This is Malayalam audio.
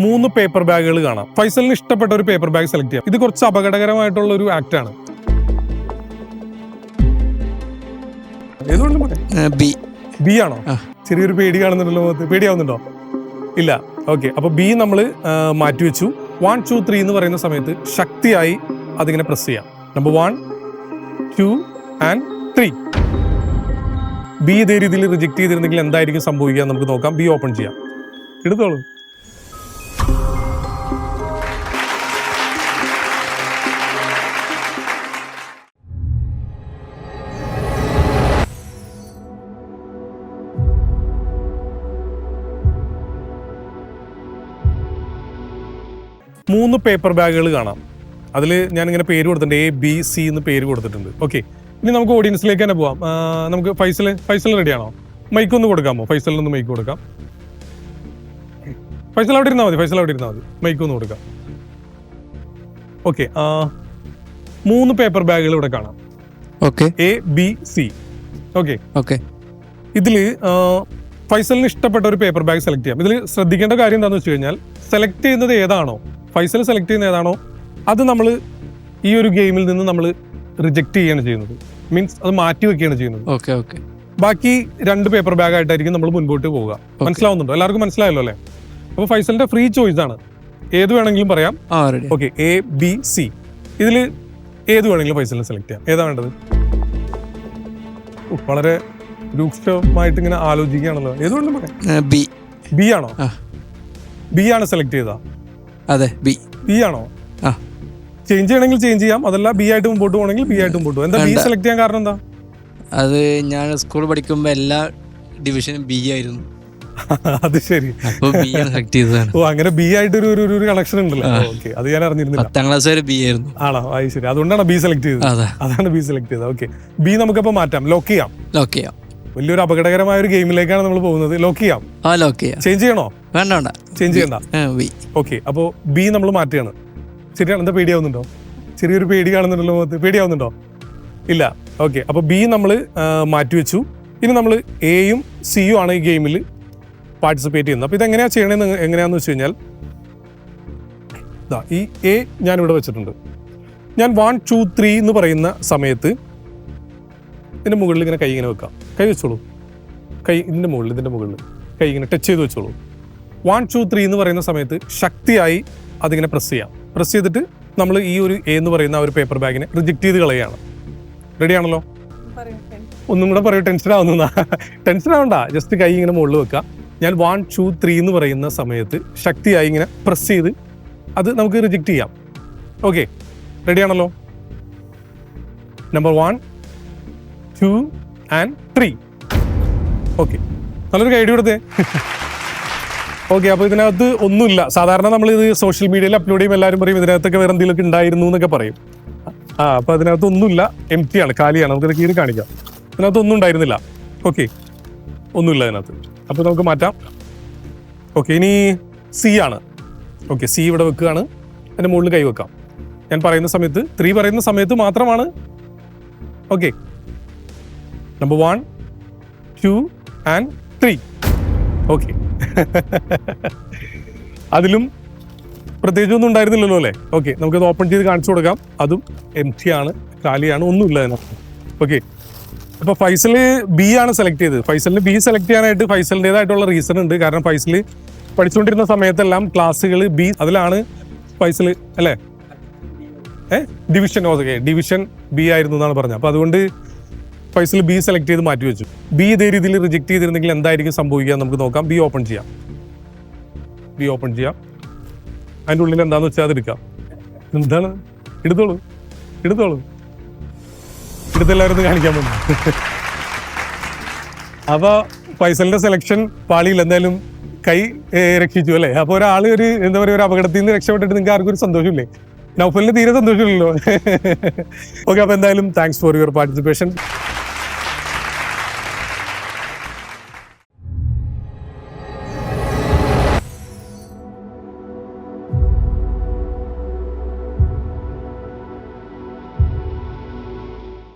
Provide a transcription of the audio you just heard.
മൂന്ന് പേപ്പർ ബാഗുകൾ കാണാം. ഫൈസലിന് ഇഷ്ടപ്പെട്ട ഒരു പേപ്പർ ബാഗ് സെലക്ട് ചെയ്യാം. ഇത് കുറച്ച് അപകടകരമായിട്ടുള്ള ഒരു ആക്ട് ആണ്. ബി. ബി ആണോ? ചെറിയൊരു പേടി കാണുന്നുണ്ടല്ലോ മുഖത്ത്. പേടിയാവുന്നുണ്ടോ? ഇല്ല. ഓക്കെ. അപ്പൊ ബി നമ്മൾ മാറ്റിവെച്ചു വൺ ടു ത്രീ എന്ന് പറയുന്ന സമയത്ത് ശക്തിയായി അതിങ്ങനെ പ്രസ് ചെയ്യാം. Number one two and three B ഇതേ രീതിയിൽ റിജക്ട് ചെയ്തിരുന്നെങ്കിൽ എന്തായിരിക്കും സംഭവിക്കുക? നമുക്ക് നോക്കാം. ബി ഓപ്പൺ ചെയ്യാം. എടുത്തോളൂ. മൂന്ന് പേപ്പർ ബാഗുകൾ കാണാം. അതിൽ ഇങ്ങനെ പേര് കൊടുത്തിട്ടുണ്ട് എ ബി സി എന്ന് പേര് കൊടുത്തിട്ടുണ്ട്. ഓക്കെ ഇനി നമുക്ക് ഓഡിയൻസിലേക്ക് തന്നെ പോവാം. നമുക്ക് ഫൈസൽ ഫൈസൽ റെഡിയാണോ മൈക്ക് ഒന്ന് കൊടുക്കാമോ? ഫൈസലിനൊന്ന് മൈക്ക് കൊടുക്കാം. ഫൈസൽ അവിടെ ഇരുന്നാൽ മതി ഫൈസൽ അവിടെ ഇരുന്നാൽ മതി. മൈക്ക് ഒന്ന് കൊടുക്കാം. ഓക്കെ മൂന്ന് പേപ്പർ ബാഗുകൾ ഇവിടെ കാണാം. Okay A B C okay okay ഇതിൽ ഫൈസലിന് ഇഷ്ടപ്പെട്ട ഒരു പേപ്പർ ബാഗ് സെലക്ട് ചെയ്യാം. ഇതിൽ ശ്രദ്ധിക്കേണ്ട കാര്യം എന്താണെന്ന് വെച്ച് കഴിഞ്ഞാൽ സെലക്ട് ചെയ്യുന്നത് ഏതാണോ ഫൈസൽ സെലക്ട് ചെയ്യുന്ന ഏതാണോ അത് നമ്മൾ ഈ ഒരു ഗെയിമിൽ നിന്ന് നമ്മൾ റിജക്റ്റ് ചെയ്യുകയാണ് ചെയ്യുന്നത്. മീൻസ് അത് മാറ്റി വെക്കുകയാണ് ചെയ്യുന്നത്. ഓക്കെ ഓക്കെ ബാക്കി രണ്ട് പേപ്പർ ബാഗ് ആയിട്ടായിരിക്കും നമ്മൾ മുൻപോട്ട് പോവുക. മനസ്സിലാവുന്നുണ്ടോ? എല്ലാവർക്കും മനസ്സിലായല്ലോ അല്ലേ? അപ്പോൾ ഫൈസലിന്റെ ഫ്രീ ചോയ്സ് ആണ്. ഏത് വേണമെങ്കിലും പറയാം. ഓക്കെ എ ബി സി ഇതിൽ ഏത് വേണമെങ്കിലും ഫൈസലിനെ സെലക്ട് ചെയ്യാം. ഏതാ വേണ്ടത്? വളരെ രൂക്ഷമായിട്ട് ഇങ്ങനെ ആലോചിക്കുകയാണല്ലോ. ഏത് വേണമെങ്കിലും പറയാം. ബി ബി ആണോ. ബി ആണ് സെലക്ട് ചെയ്ത. അതെ ബി ബി ആണോ? ആ. ചേഞ്ച് ചെയ്യണമെങ്കിൽ ചേഞ്ച് ചെയ്യാം. അതല്ല ബി ആയിട്ട് മുമ്പോട്ട് പോകണമെങ്കിൽ ബി ആയിട്ട് മുമ്പോട്ട് പോകും. എന്താ ബി സെലക്ട് ചെയ്യാൻ കാരണം എന്താ? അത് ഞാൻ സ്കൂൾ പഠിക്കുമ്പോൾ എല്ലാ ഡിവിഷനും ബി ആയിരുന്നു. അത് ശരി. ഓ അങ്ങനെ ബി ആയിട്ട് ഒരു ഒരു- കണക്ഷൻ ഉണ്ടല്ലോ. ഓക്കെ അത് ഞാൻ അറിഞ്ഞിരുന്നില്ല. പത്താം ക്ലാസ് വരെ ബി ആയിരുന്നു. ആണോ? അത് ശരി. അതുകൊണ്ടാണ് ബി സെലക്ട് ചെയ്തത്. അതാണ് ബി സെലക്ട് ചെയ്തത്. ഓക്കെ ബി നമുക്കപ്പോൾ മാറ്റാം. ലോക്ക് ചെയ്യാം. ലോക്ക് ചെയ്യാം. വലിയൊരു അപകടകരമായ ഒരു ഗെയിമിലേക്കാണ് നമ്മൾ പോകുന്നത്. ലോക്ക് ചെയ്യാം. ആ ലോക്ക് ചെയ്യാം. ചേഞ്ച് ചെയ്യണോ? വേണ്ട വേണ്ട. ചേഞ്ച് ചെയ്യണ്ട. ബി ഓക്കെ അപ്പോൾ ബി നമ്മൾ മാറ്റുകയാണ്. ശരിയാണ്? എന്താ പേടിയാവുന്നുണ്ടോ? ചെറിയൊരു പേടി കാണുന്നുണ്ടല്ലോ മുഖത്ത്. പേടിയാവുന്നുണ്ടോ? ഇല്ല. ഓക്കെ അപ്പോൾ ബി നമ്മൾ മാറ്റിവെച്ചു. ഇനി നമ്മൾ എയും സിയും ആണ് ഈ ഗെയിമിൽ പാർട്ടിസിപ്പേറ്റ് ചെയ്യുന്നത്. അപ്പോൾ ഇതെങ്ങനെയാണ് ചെയ്യണമെന്ന് എങ്ങനെയാണെന്ന് വെച്ച് കഴിഞ്ഞാൽ ഈ എ ഞാനിവിടെ വെച്ചിട്ടുണ്ട്. ഞാൻ വൺ ടു ത്രീ എന്ന് പറയുന്ന സമയത്ത് ഇതിന്റെ മുകളിൽ ഇങ്ങനെ കൈ ഇങ്ങനെ വെക്കാം. കൈ വെച്ചോളൂ. കൈ ഇതിന്റെ മുകളിൽ ഇതിന്റെ മുകളിൽ. കൈ ഇങ്ങനെ ടച്ച് ചെയ്ത് വെച്ചോളൂ. വൺ ടു ത്രീ എന്ന് പറയുന്ന സമയത്ത് ശക്തിയായി അതിങ്ങനെ പ്രസ് ചെയ്യാം. പ്രസ് ചെയ്തിട്ട് നമ്മൾ ഈ ഒരു എ എന്ന് പറയുന്ന ആ ഒരു പേപ്പർ ബാഗിനെ റിജക്റ്റ് ചെയ്ത് കളയുകയാണ്. റെഡി ആണല്ലോ? ഒന്നും കൂടെ പറയൂ ടെൻഷൻ ആവുന്ന ടെൻഷൻ ആവണ്ട. ജസ്റ്റ് കൈ ഇങ്ങനെ മുകളിൽ വെക്കുക ഞാൻ വൺ ടു ത്രീ എന്ന് പറയുന്ന സമയത്ത് ശക്തിയായി ഇങ്ങനെ പ്രസ് ചെയ്ത് അത് നമുക്ക് റിജക്റ്റ് ചെയ്യാം. ഓക്കെ റെഡി ആണല്ലോ? Number one two and three. Okay. നല്ലൊരു ഗൈഡ് കൊടുത്തേ. ഓക്കെ അപ്പോൾ ഇതിനകത്ത് ഒന്നുമില്ല. സാധാരണ നമ്മൾ ഇത് സോഷ്യൽ മീഡിയയിൽ അപ്ലോഡ് ചെയ്യുമ്പോൾ എല്ലാവരും പറയും ഇതിനകത്തൊക്കെ വേറെ എന്തെങ്കിലുമൊക്കെ ഉണ്ടായിരുന്നു എന്നൊക്കെ പറയും. ആ അപ്പോൾ അതിനകത്ത് ഒന്നുമില്ല. എം ടി ആണ് കാലിയാണ്. നമുക്കിത് കീറി കാണിക്കാം. ഇതിനകത്ത് ഒന്നും ഉണ്ടായിരുന്നില്ല. ഓക്കെ. ഒന്നുമില്ല അതിനകത്ത് അപ്പോൾ നമുക്ക് മാറ്റാം. ഓക്കെ ഇനി സി ആണ്. ഓക്കെ സി ഇവിടെ വെക്കുകയാണ്. അതിന്റെ മുകളിൽ കൈ വെക്കാം. ഞാൻ പറയുന്ന സമയത്ത് ത്രീ പറയുന്ന സമയത്ത് മാത്രമാണ്. Okay. Number one two and three okay അതിലും പ്രത്യേകിച്ച് ഒന്നും ഉണ്ടായിരുന്നില്ലല്ലോ അല്ലേ? ഓക്കെ നമുക്കത് ഓപ്പൺ ചെയ്ത് കാണിച്ചു കൊടുക്കാം. അതും എം ടി ആണ് കാലിയാണ് ഒന്നുമില്ല അതിനകത്ത്. ഓക്കെ അപ്പൊ ഫൈസൽ ബി ആണ് സെലക്ട് ചെയ്തത്. ഫൈസലിന് ബി സെലക്ട് ചെയ്യാനായിട്ട് ഫൈസലിന്റെതായിട്ടുള്ള റീസൺ ഉണ്ട്. കാരണം ഫൈസൽ പഠിച്ചുകൊണ്ടിരുന്ന സമയത്തെല്ലാം ക്ലാസ്സുകൾ ബി അതിലാണ് ഫൈസൽ അല്ലേ? ഏ? ഡിവിഷൻ ഓക്കെ ഡിവിഷൻ ബി ആയിരുന്നു എന്നാണ് പറഞ്ഞത്. അപ്പൊ അതുകൊണ്ട് ഫൈസൽ ബി സെലക്ട് ചെയ്ത് മാറ്റി വെച്ചു. ബി ഇതേ രീതിയിൽ റിജക്ട് ചെയ്തിരുന്നെങ്കിൽ എന്തായിരിക്കും സംഭവിക്കുക നമുക്ക് നോക്കാം. ബി ഓപ്പൺ ചെയ്യാം. ബി ഓപ്പൺ ചെയ്യാം. അതിന്റെ ഉള്ളിൽ എന്താണെന്ന് വെച്ചാൽ അതെടുക്കാം എന്താണ്? എടുത്തോളൂ. എടുത്തോളൂ. എടുത്തെല്ലാവരും കാണിക്കാൻ വേണ്ടി അപ്പോൾ ഫൈസലിന്റെ സെലക്ഷൻ പാളിയിൽ എന്തായാലും കൈ രക്ഷിച്ചു അല്ലേ? അപ്പോൾ ഒരാൾ ഒരു എന്താ പറയുക ഒരു അപകടത്തിൽ നിന്ന് രക്ഷപ്പെട്ടിട്ട് നിങ്ങൾക്ക് ആർക്കും ഒരു സന്തോഷമില്ലേ? നൗഫലിന് തീരെ സന്തോഷമില്ലല്ലോ. ഓക്കെ അപ്പോൾ എന്തായാലും താങ്ക്സ് ഫോർ യുവർ പാർട്ടിസിപ്പേഷൻ